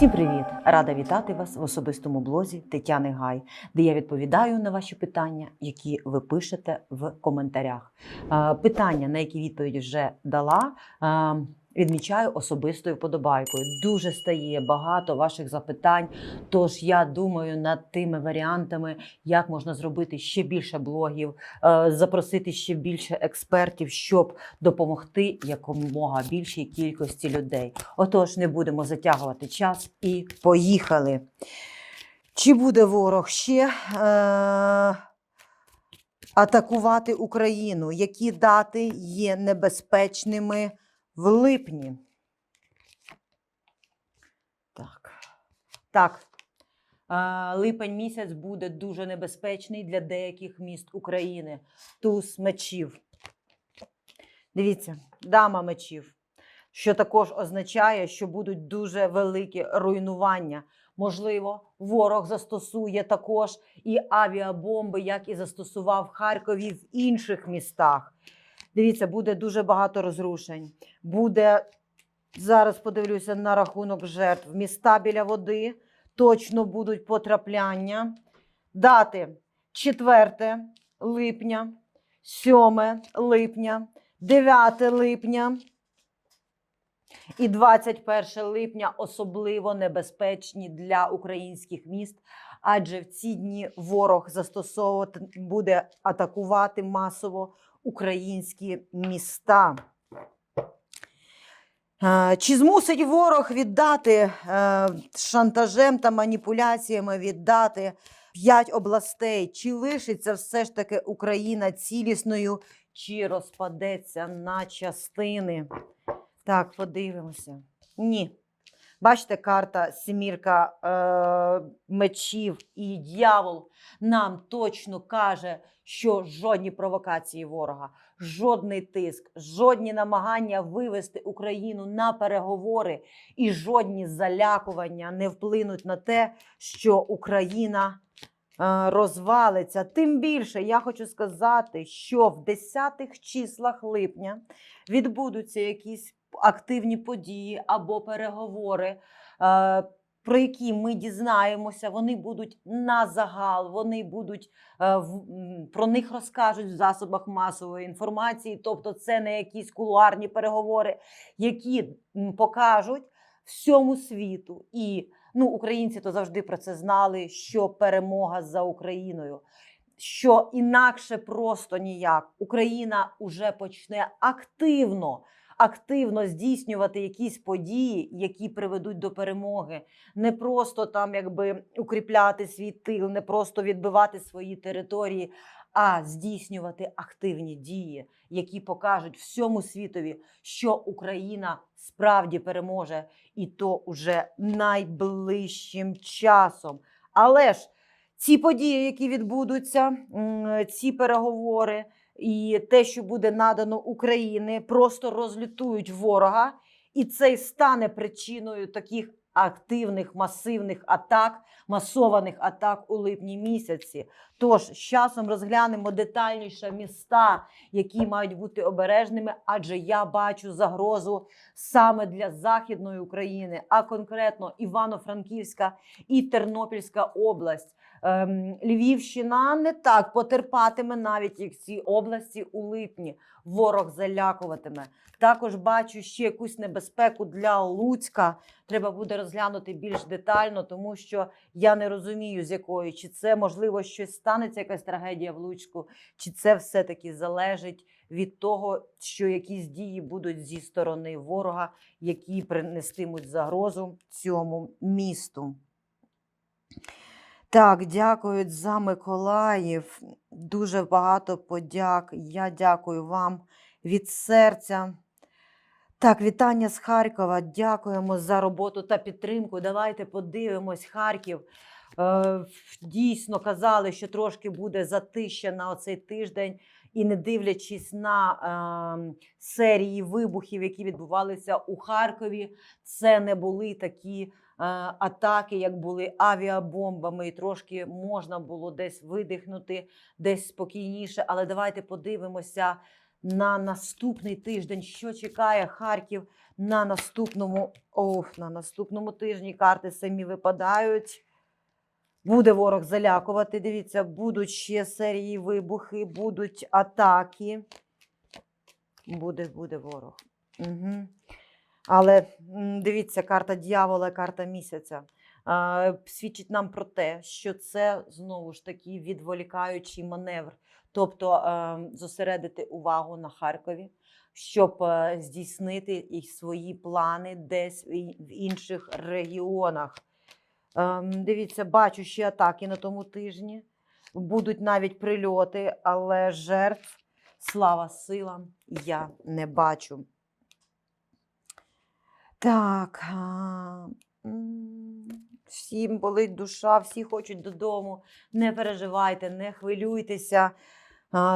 Усім привіт! Рада вітати вас в особистому блозі Тетяни Гай, де я відповідаю на ваші питання, які ви пишете в коментарях. Питання, на які відповідь вже дала. Відмічаю особистою вподобайкою. Дуже стає багато ваших запитань. Тож я думаю над тими варіантами, як можна зробити ще більше блогів, е, запросити ще більше експертів, щоб допомогти якомога більшій кількості людей. Отож, не будемо затягувати час і поїхали. Чи буде ворог ще е- атакувати Україну? Які дати є небезпечними в липні? Так. Так. Липень місяць буде дуже небезпечний для деяких міст України. Туз мечів. Дивіться, дама мечів, що також означає, що будуть дуже великі руйнування. Можливо, ворог застосує також і авіабомби, як і застосував в Харкові в інших містах. Дивіться, буде дуже багато розрушень. Буде зараз подивлюся на рахунок жертв. Міста біля води точно будуть потрапляння. Дати 4 липня, 7 липня, 9 липня і 21 липня особливо небезпечні для українських міст, адже в ці дні ворог застосовувати буде атакувати масово українські міста. Е, Чи змусить ворог віддати е, шантажем та маніпуляціями віддати п'ять областей? Чи лишиться все ж таки Україна цілісною, чи розпадеться на частини? Так, подивимося. Ні. Бачите, карта сімірка е, мечів і дьявол нам точно каже, що жодні провокації ворога, жодний тиск, жодні намагання вивести Україну на переговори і жодні залякування не вплинуть на те, що Україна е, розвалиться. Тим більше я хочу сказати, що в 10-х числах липня відбудуться якісь активні події або переговори. е, Про які ми дізнаємося, вони будуть на загал, вони будуть е, про них розкажуть в засобах масової інформації. Тобто, це не якісь кулуарні переговори, які покажуть всьому світу. І ну, українці то завжди про це знали, що перемога за Україною. Що інакше просто ніяк Україна уже почне активно активно здійснювати якісь події, які приведуть до перемоги, не просто там якби укріпляти свій тил, не просто відбивати свої території, а здійснювати активні дії, які покажуть всьому світові, що Україна справді переможе, і то уже найближчим часом. Але ж ці події, які відбудуться, ці переговори і те, що буде надано Україні, просто розлютують ворога, і це й стане причиною таких активних масивних атак, масованих атак у липні місяці. Тож з часом розглянемо детальніше міста, які мають бути обережними, адже я бачу загрозу саме для західної України, а конкретно Івано-Франківська і Тернопільська область. Ем, Львівщина не так потерпатиме навіть як ці області у липні. Ворог залякуватиме. Також бачу ще якусь небезпеку для Луцька. Треба буде розглянути більш детально, тому що я не розумію, з якої чи це можливо щось станеться, якась трагедія в Луцьку, чи це все-таки залежить від того, що якісь дії будуть зі сторони ворога, які принестимуть загрозу цьому місту. Так, дякують за Миколаїв. Дуже багато подяк. Я дякую вам від серця. Так, вітання з Харкова. Дякуємо за роботу та підтримку. Давайте подивимось Харків. Е, дійсно казали, що трошки буде затища на оцей тиждень, і не дивлячись на е, серії вибухів, які відбувалися у Харкові, це не були такі атаки, як були авіабомбами, і трошки можна було десь видихнути, десь спокійніше. Але давайте подивимося на наступний тиждень. Що чекає Харків на наступному, ох, на наступному тижні? Карти самі випадають. Буде ворог залякувати. Дивіться, будуть ще серії вибухи, будуть атаки. Буде, буде ворог. Угу. Але дивіться, карта дьявола, карта місяця. Свідчить нам про те, що це знову ж таки відволікаючий маневр, тобто зосередити увагу на Харкові, щоб е, здійснити і свої плани десь в інших регіонах. Ем, Дивіться, бачу ще атаки на тому тижні. Будуть навіть прильоти, але жертв, слава силам, я не бачу. Так. Всім болить душа, всі хочуть додому. Не переживайте, не хвилюйтеся.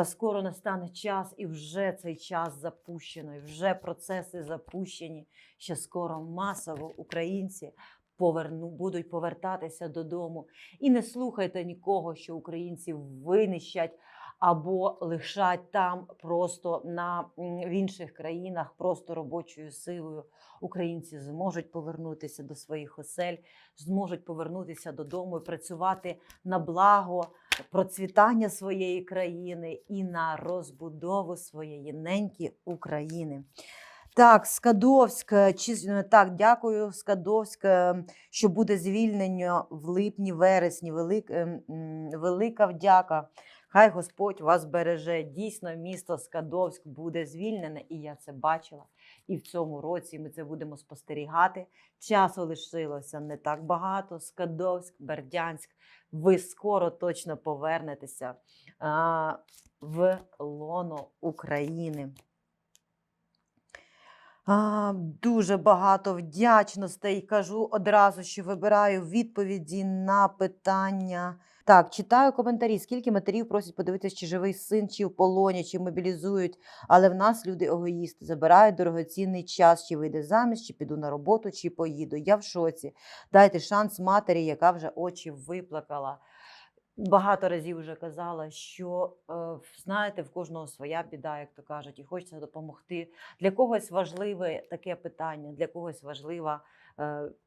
Скоро настане час, і вже цей час запущено, і вже процеси запущені. Ще скоро масово українці поверну, будуть повертатися додому. І не слухайте нікого, що українців винищать або лишать там просто на, в інших країнах, просто робочою силою. Українці зможуть повернутися до своїх осель, зможуть повернутися додому і працювати на благо процвітання своєї країни і на розбудову своєї неньки України. Так, Скадовськ, чи так, дякую, Скадовськ, е, що буде звільнення в липні, вересні. Велик, е, велика вдяка. Хай Господь вас береже. Дійсно, місто Скадовськ буде звільнене, і я це бачила. І в цьому році ми це будемо спостерігати. Часу лишилося не так багато. Скадовськ, Бердянськ. Ви скоро точно повернетеся а, в лоно України. А, дуже багато вдячностей. Кажу одразу, що вибираю відповіді на питання. Так, читаю коментарі. Скільки матерів просять подивитися, чи живий син, чи в полоні, чи мобілізують. Але в нас люди егоїсти забирають дорогоцінний час, чи вийде заміж, чи піду на роботу, чи поїду. Я в шоці. Дайте шанс матері, яка вже очі виплакала. Багато разів вже казала, що е, знаєте, в кожного своя біда, як то кажуть, і хочеться допомогти. Для когось важливе таке питання, для когось важлива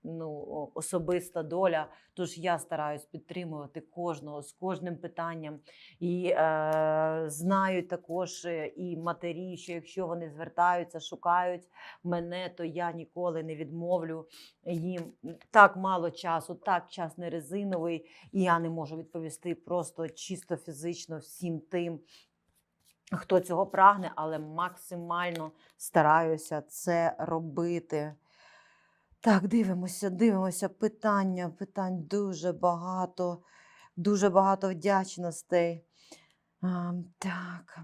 ну, особиста доля. Тож я стараюсь підтримувати кожного з кожним питанням. І е, знають також е, і матері, що якщо вони звертаються, шукають мене, то я ніколи не відмовлю їм. Так мало часу, так час не резиновий. І я не можу відповісти просто чисто фізично всім тим, хто цього прагне, але максимально стараюся це робити. Так, дивимося, дивимося. Питання, питань дуже багато, дуже багато вдячностей. А, так.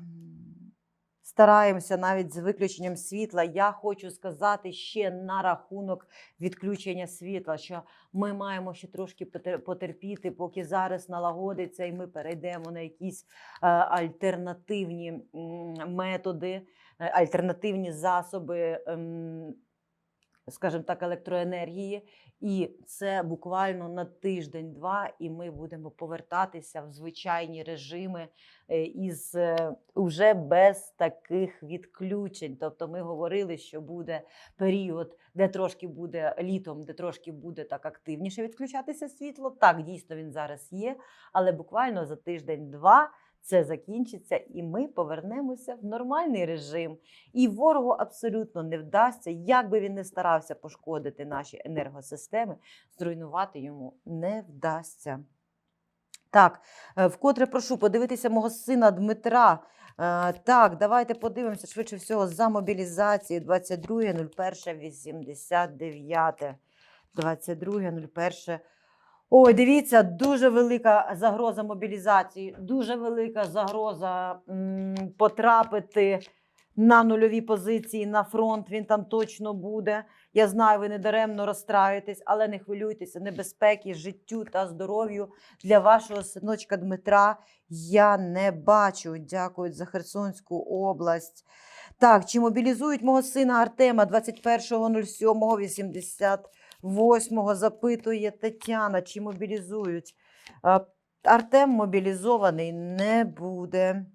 Стараємося навіть з виключенням світла. Я хочу сказати ще на рахунок відключення світла, що ми маємо ще трошки потерпіти, поки зараз налагодиться, і ми перейдемо на якісь е, альтернативні методи, е, альтернативні засоби, ем, скажімо так, електроенергії. І це буквально на тиждень-два, і ми будемо повертатися в звичайні режими е, із е, уже без таких відключень. Тобто ми говорили, що буде період, де трошки буде літом, де трошки буде так активніше відключатися світло. Так, дійсно він зараз є, але буквально за тиждень-два. Це закінчиться, і ми повернемося в нормальний режим. І ворогу абсолютно не вдасться, як би він не старався пошкодити наші енергосистеми, зруйнувати йому не вдасться. Так, е, вкотре прошу подивитися мого сина Дмитра. Е, Так, давайте подивимося швидше всього за мобілізації 22.01.89. 22.01. Ой, дивіться, дуже велика загроза мобілізації, дуже велика загроза м, потрапити на нульові позиції на фронт. Він там точно буде. Я знаю, ви не даремно розстраюєтесь, але не хвилюйтеся, небезпеки, життю та здоров'ю для вашого синочка Дмитра я не бачу. Дякую за Херсонську область. Так, чи мобілізують мого сина Артема 21.07.88 запитує Тетяна, чи мобілізують. Артем мобілізований не буде.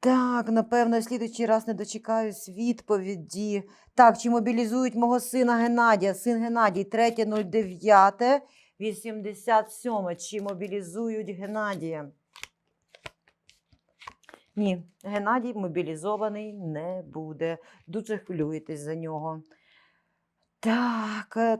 Так, напевно, слідуючий раз не дочекаюсь відповіді. Так, чи мобілізують мого сина Геннадія? Син Геннадій, 3.09, 87. Чи мобілізують Геннадія? Ні, Геннадій мобілізований не буде. Дуже хвилюєтесь за нього. Так, е,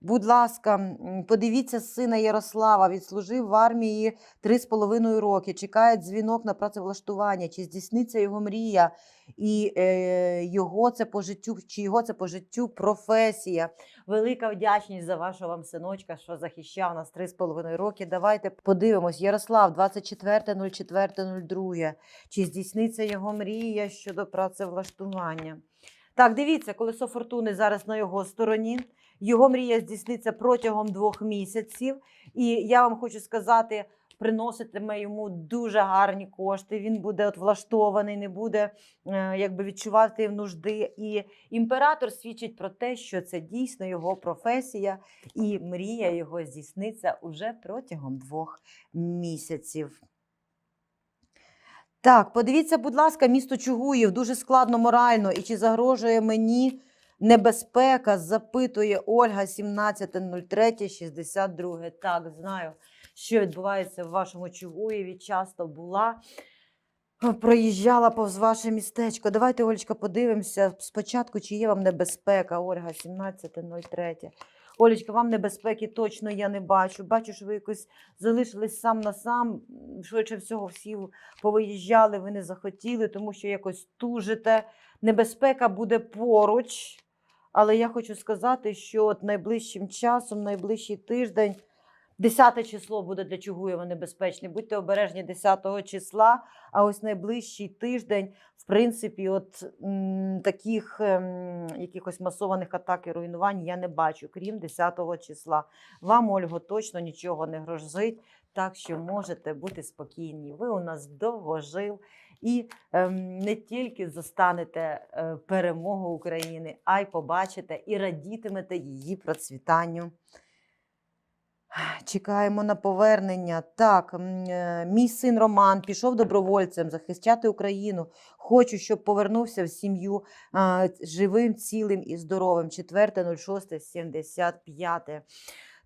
будь ласка, подивіться сина Ярослава. Відслужив в армії три з половиною роки. Чекає дзвінок на працевлаштування. Чи здійсниться його мрія? І е, його це по життю, чи його це по життю професія? Велика вдячність за вашого вам синочка, що захищав нас три з половиною роки. Давайте подивимось. Ярослав, 24.04.02. Чи здійсниться його мрія щодо працевлаштування? Так, дивіться, колесо фортуни зараз на його стороні. Його мрія здійсниться протягом двох місяців. І я вам хочу сказати, приноситиме йому дуже гарні кошти. Він буде от влаштований, не буде е, якби відчувати нужди. І імператор свідчить про те, що це дійсно його професія, і мрія його здійсниться уже протягом двох місяців. Так, подивіться, будь ласка, місто Чугуїв дуже складно морально. І чи загрожує мені небезпека? Запитує Ольга 17.03.62. Так, знаю, що відбувається в вашому Чугуєві. Часто була. Проїжджала повз ваше містечко. Давайте, Олечка, подивимося спочатку, чи є вам небезпека. Ольга 17.03. Олечка, вам небезпеки точно я не бачу. Бачу, що ви якось залишились сам на сам. Швидше всього, всі повиїжджали, ви не захотіли, тому що якось тужите. Небезпека буде поруч. Але я хочу сказати, що от найближчим часом, найближчий тиждень, 10 число буде для Чугуєва небезпечне. Будьте обережні 10 числа. А ось найближчий тиждень, в принципі, от м, таких ем, якихось масованих атак і руйнувань я не бачу, крім 10 числа. Вам, Ольго, точно нічого не грозить, так що можете бути спокійні. Ви у нас довго жив. І ем, не тільки застанете е, перемогу України, а й побачите і радітимете її процвітанню. Чекаємо на повернення. Так, е, мій син Роман пішов добровольцем захищати Україну. Хочу, щоб повернувся в сім'ю живим, цілим і здоровим. 4.06.75.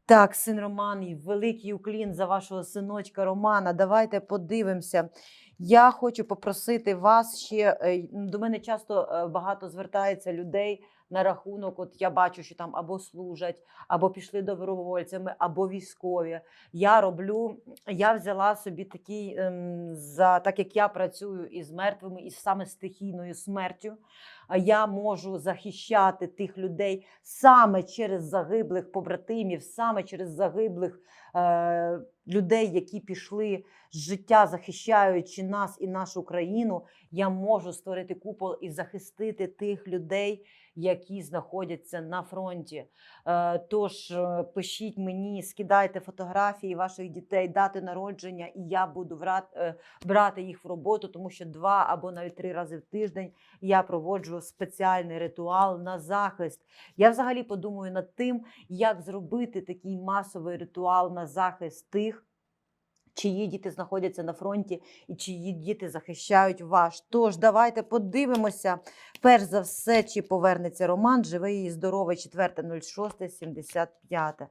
Так, син Роман, великий уклін за вашого синочка Романа. Давайте подивимося. Я хочу попросити вас ще. е, До мене часто е, багато звертається людей на рахунок. От я бачу, що там або служать, або пішли добровольцями, або військові. Я роблю, я взяла собі такий, ем, за так як я працюю із мертвими, із саме стихійною смертю. А я можу захищати тих людей саме через загиблих побратимів, саме через загиблих е, людей, які пішли з життя, захищаючи нас і нашу країну. Я можу створити купол і захистити тих людей, які знаходяться на фронті. Е, Тож е, пишіть мені, скидайте фотографії ваших дітей, дати народження, і я буду е, брати їх в роботу, тому що два або навіть три рази в тиждень я проводжу спеціальний ритуал на захист. Я взагалі подумаю над тим, як зробити такий масовий ритуал на захист тих. Чиї діти знаходяться на фронті і чиї діти захищають ваш. Тож давайте подивимося. Перш за все, чи повернеться Роман, живий і здоровий 4.06.75.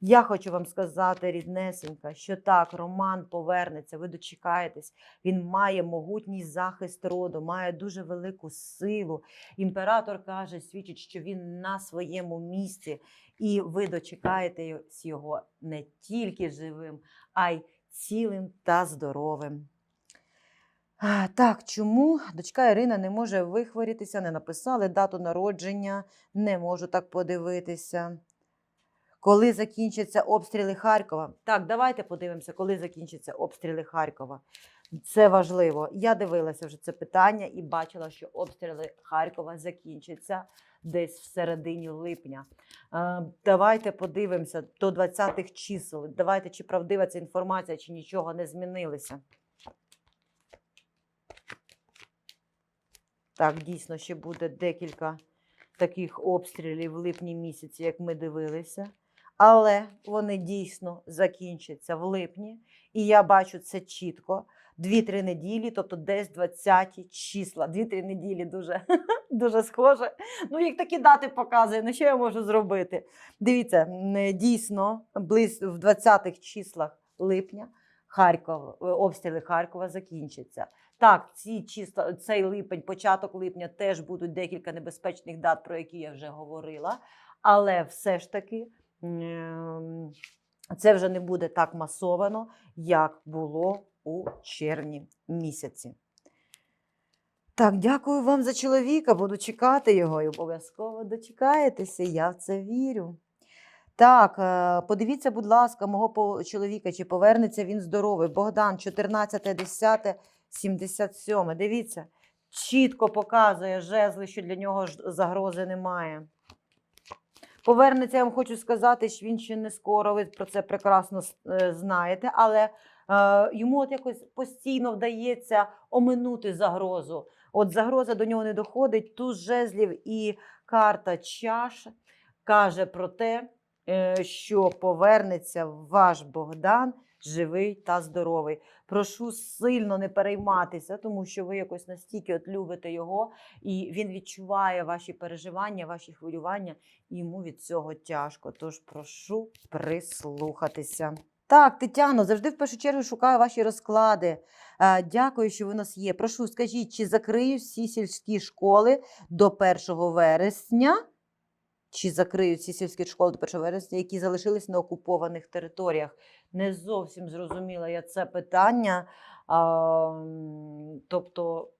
Я хочу вам сказати, ріднесенька, що так, Роман повернеться, ви дочекаєтесь. Він має могутній захист роду, має дуже велику силу. Імператор каже, свідчить, що він на своєму місці, і ви дочекаєтесь його не тільки живим, а й цілим та здоровим. Так, чому дочка Ірина не може вихворітися, не написали дату народження, не можу так подивитися. Коли закінчаться обстріли Харкова? Так, давайте подивимося, коли закінчаться обстріли Харкова. Це важливо. Я дивилася вже це питання і бачила, що обстріли Харкова закінчаться десь в середині липня. Е, Давайте подивимося до 20-х чисел. Давайте, чи правдива ця інформація, чи нічого не змінилося. Так, дійсно, ще буде декілька таких обстрілів в липні місяці, як ми дивилися. Але вони дійсно закінчаться в липні, і я бачу це чітко. 2-3 неділі, тобто десь 20 числа. 2-3 неділі дуже, дуже схоже. Ну, як такі дати показує, ну що я можу зробити? Дивіться, дійсно, близь в 20-х числах липня Харкова, е, обстріли Харкова закінчаться. Так, ці числа, цей липень, початок липня теж будуть декілька небезпечних дат, про які я вже говорила. Але все ж таки ем, це вже не буде так масовано, як було у червні місяці. Так, дякую вам за чоловіка. Буду чекати його і обов'язково дочекаєтеся. Я в це вірю. Так, е, подивіться, будь ласка, мого чоловіка, чи повернеться він здоровий. Богдан, 14, 10, 77. Дивіться, чітко показує жезли, що для нього загрози немає. Повернеться, я вам хочу сказати, що він ще не скоро, ви про це прекрасно е, знаєте, але йому от якось постійно вдається оминути загрозу. От загроза до нього не доходить, туз жезлів і карта чаш каже про те, е, що повернеться ваш Богдан живий та здоровий. Прошу сильно не перейматися, тому що ви якось настільки от любите його, і він відчуває ваші переживання, ваші хвилювання, і йому від цього тяжко. Тож прошу прислухатися. Так, Тетяно, завжди в першу чергу шукаю ваші розклади. Е, Дякую, що ви у нас є. Прошу, скажіть, чи закриють всі сільські школи до 1 вересня? Чи закриють всі сільські школи до 1 вересня, які залишились на окупованих територіях? Не зовсім зрозуміла я це питання. А, тобто,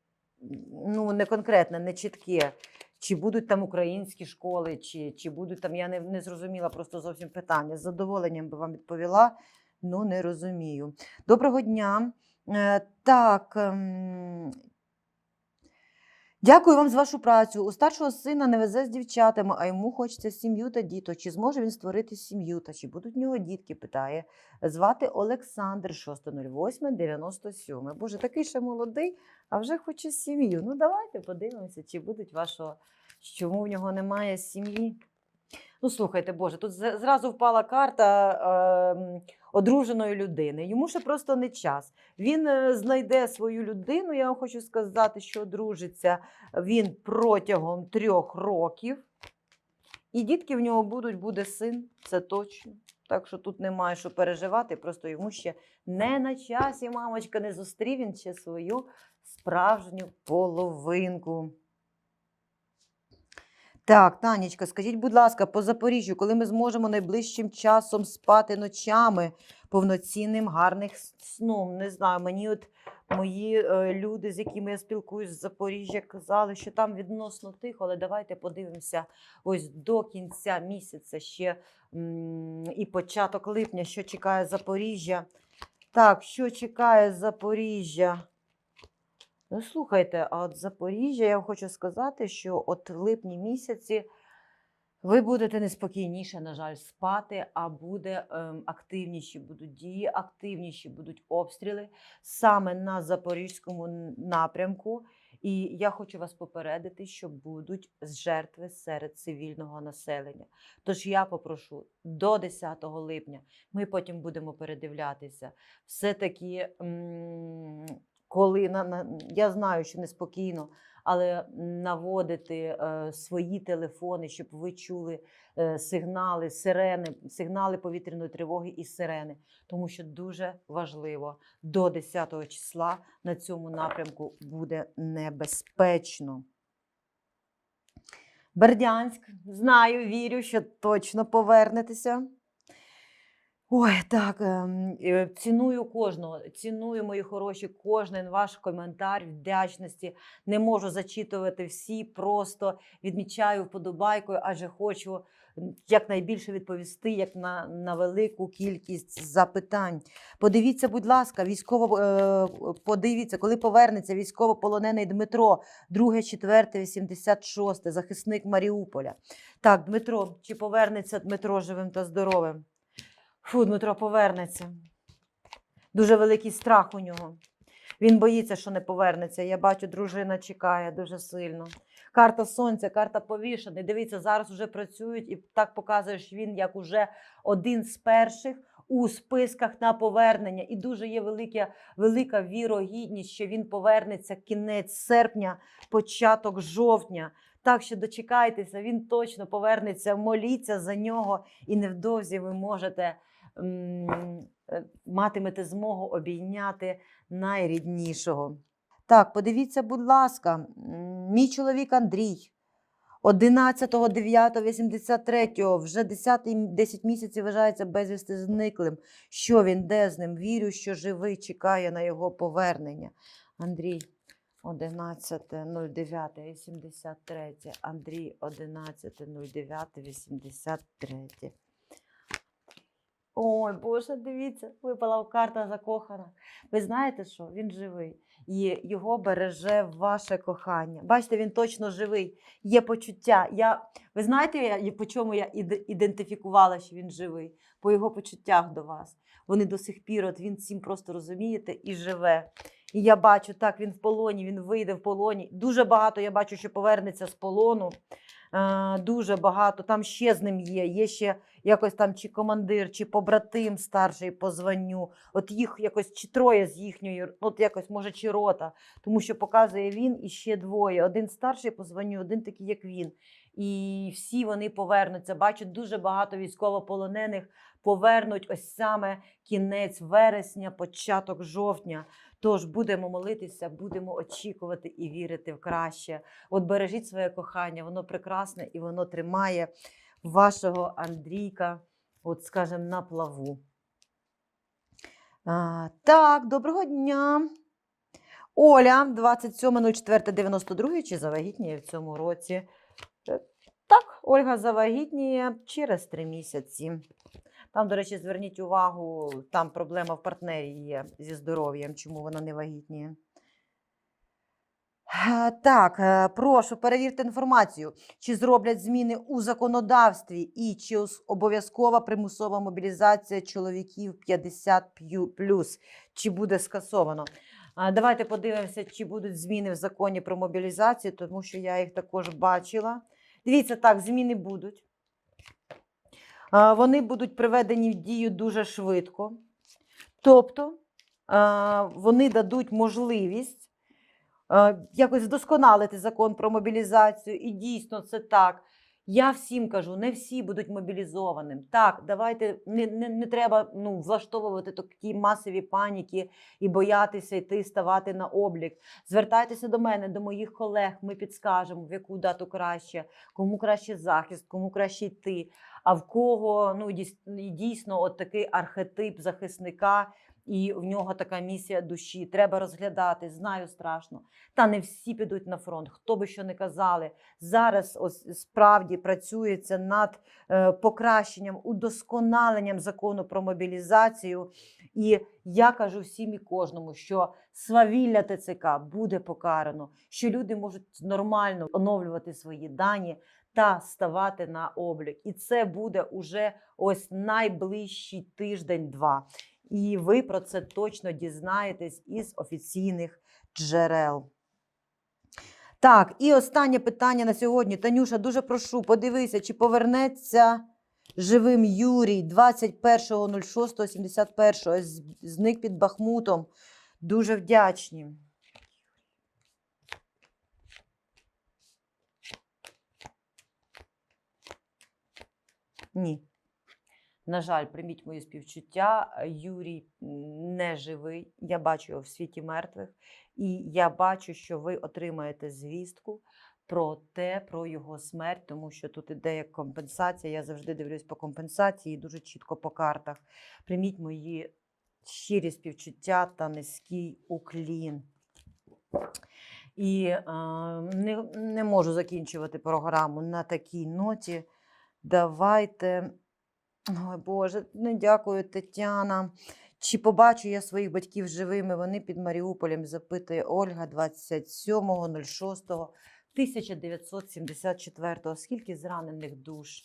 ну, не конкретне, не чітке. Чи будуть там українські школи, чи, чи будуть там, я не, не зрозуміла просто зовсім питання. З задоволенням би вам відповіла, ну не розумію. Доброго дня. Е, так. ем, Дякую вам за вашу працю. У старшого сина не везе з дівчатами, а йому хочеться сім'ю та діток. Чи зможе він створити сім'ю? Та чи будуть в нього дітки? питає. Звати Олександр 60897. Боже, такий ще молодий, а вже хоче сім'ю. Ну, давайте подивимося, чи будуть вашого, чому в нього немає сім'ї. Ну, слухайте, Боже, тут зразу впала карта е, одруженої людини. Йому ще просто не час. Він е, знайде свою людину. Я вам хочу сказати, що одружиться він протягом трьох років. І дітки в нього будуть, буде син, це точно. Так що тут немає що переживати, просто йому ще не на часі, мамочка, не зустрів він ще свою справжню половинку. Так, Танечка, скажіть, будь ласка, по Запоріжжю, коли ми зможемо найближчим часом спати ночами повноцінним гарним сном? Не знаю, мені от мої е, люди, з якими я спілкуюсь з Запоріжжя, казали, що там відносно тихо, але давайте подивимося ось до кінця місяця ще і початок липня, що чекає Запоріжжя. Так, що чекає Запоріжжя? Ну, слухайте, а от Запоріжжя, я хочу сказати, що от в липні місяці ви будете неспокійніше, на жаль, спати, а буде ем, активніші будуть дії, активніші будуть обстріли саме на запорізькому напрямку. І я хочу вас попередити, що будуть жертви серед цивільного населення. Тож я попрошу до 10 липня, ми потім будемо передивлятися. Все-таки, м, коли на, на, я знаю, що неспокійно, але наводити е, свої телефони, щоб ви чули е, сигнали, сирени, сигнали повітряної тривоги і сирени, тому що дуже важливо до 10 числа на цьому напрямку буде небезпечно. Бердянськ, знаю, вірю, що точно повернетеся. Ой, так, е, ціную кожного, ціную, мої хороші, кожен ваш коментар вдячності. Не можу зачитувати всі, просто відмічаю вподобайкою, адже хочу якнайбільше відповісти як на, на велику кількість запитань. Подивіться, будь ласка, військово е, подивіться, коли повернеться військовополонений Дмитро, 2, 4, 86, захисник Маріуполя. Так, Дмитро, чи повернеться Дмитро живим та здоровим? Фу, Дмитро повернеться. Дуже великий страх у нього. Він боїться, що не повернеться. Я бачу, дружина чекає дуже сильно. Карта сонця, карта повішений. Дивіться, зараз вже працюють і так показує, що він як уже один з перших у списках на повернення, і дуже є велика, велика вірогідність, що він повернеться кінець серпня, початок жовтня. Так що дочекайтеся, він точно повернеться, моліться за нього, і невдовзі ви можете матимете змогу обійняти найріднішого. Так, подивіться, будь ласка, мій чоловік Андрій. 11.09.83, вже 10, м- 10 місяців вважається безвісти зниклим. Що він, де з ним? Вірю, що живий, чекає на його повернення. Андрій, 11.09.83. Андрій, 11.09.83. Ой, Боже, дивіться, випала карта закохана. Ви знаєте що? Він живий. І його береже ваше кохання. Бачите, він точно живий. Є почуття. Я, ви знаєте, я, по чому я ідентифікувала, що він живий? По його почуттях до вас. Вони до сих пір, от він цим просто розумієте і живе. І я бачу, так, він в полоні, він вийде в полоні. Дуже багато я бачу, що повернеться з полону. Е, дуже багато. Там ще з ним є. Є ще якось там чи командир, чи побратим старший по званню. От їх якось чи троє з їхньої, от якось може чи рота, тому що показує він і ще двоє. Один старший по званню, один такий, як він. І всі вони повернуться. Бачу, дуже багато військовополонених повернуть ось саме кінець вересня, початок жовтня. Тож будемо молитися, будемо очікувати і вірити в краще. От бережіть своє кохання, воно прекрасне і воно тримає вашого Андрійка, от скажімо, на плаву. А, так, доброго дня. Оля, 27.04.92, чи завагітніє в цьому році? Е, Так, Ольга завагітніє через три місяці. Там, до речі, зверніть увагу, там проблема в партнері є зі здоров'ям, чому вона не вагітніє. Е, Так, е, прошу, перевірте інформацію, чи зроблять зміни у законодавстві і чи обов'язкова примусова мобілізація чоловіків 50 плюс, чи буде скасовано. Давайте подивимося, чи будуть зміни в законі про мобілізацію, тому що я їх також бачила. Дивіться, так, зміни будуть. Вони будуть приведені в дію дуже швидко. Тобто вони дадуть можливість якось вдосконалити закон про мобілізацію. І дійсно це так. Я всім кажу, не всі будуть мобілізованим. Так, давайте не, не, не треба ну, влаштовувати такі масові паніки і боятися йти, ставати на облік. Звертайтеся до мене, до моїх колег. Ми підскажемо, в яку дату краще, кому краще захист, кому краще йти. А в кого ну дійсно от такий архетип захисника, і в нього така місія душі. Треба розглядати. Знаю страшно. Та не всі підуть на фронт. Хто би що не казали. Зараз ось справді працюється над е, покращенням, удосконаленням закону про мобілізацію. І я кажу всім і кожному, що свавілля ТЦК буде покарано, що люди можуть нормально оновлювати свої дані та ставати на облік. І це буде уже ось найближчий тиждень-два. І ви про це точно дізнаєтесь із офіційних джерел. Так, і останнє питання на сьогодні. Танюша, дуже прошу, подивися, чи повернеться живим Юрій 21.06.71. з- Зник під Бахмутом. Дуже вдячні. Ні. На жаль, прийміть мої співчуття. е, Юрій не живий. Я бачу його в світі мертвих, і я бачу, що ви отримаєте звістку про те, про його смерть, тому що тут іде як компенсація. Я завжди дивлюсь по компенсації дуже чітко по картах. Прийміть мої щирі співчуття та низький уклін. І е, не, не можу закінчувати програму на такій ноті. Давайте. Ой, Боже, не дякую, Тетяна. Чи побачу я своїх батьків живими? Вони під Маріуполем, запитує Ольга 27.06.1974. Скільки зранених душ?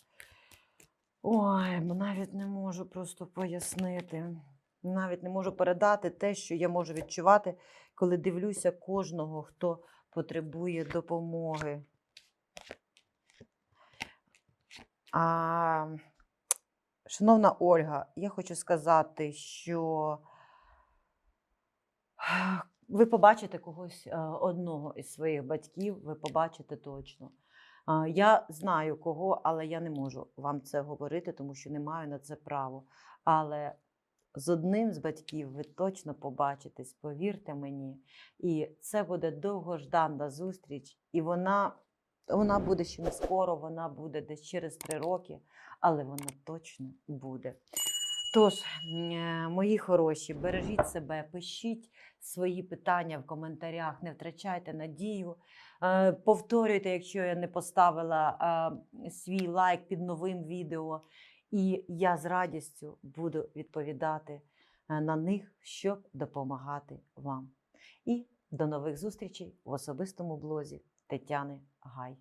Ой, навіть не можу просто пояснити. Навіть не можу передати те, що я можу відчувати, коли дивлюся кожного, хто потребує допомоги. А Шановна Ольга, я хочу сказати, що ви побачите когось е, одного із своїх батьків, ви побачите точно. Я знаю кого, але я не можу вам це говорити, тому що не маю на це право. Але з одним з батьків ви точно побачитесь, повірте мені. І це буде довгожданна зустріч, і вона, вона буде ще не скоро, вона буде десь через три роки, але вона точно буде. Тож, е, мої хороші, бережіть себе, пишіть свої питання в коментарях, не втрачайте надію. Е, Повторюйте, якщо я не поставила е, свій лайк під новим відео, і я з радістю буду відповідати на них, щоб допомагати вам. І до нових зустрічей в особистому блозі Тетяни Гай.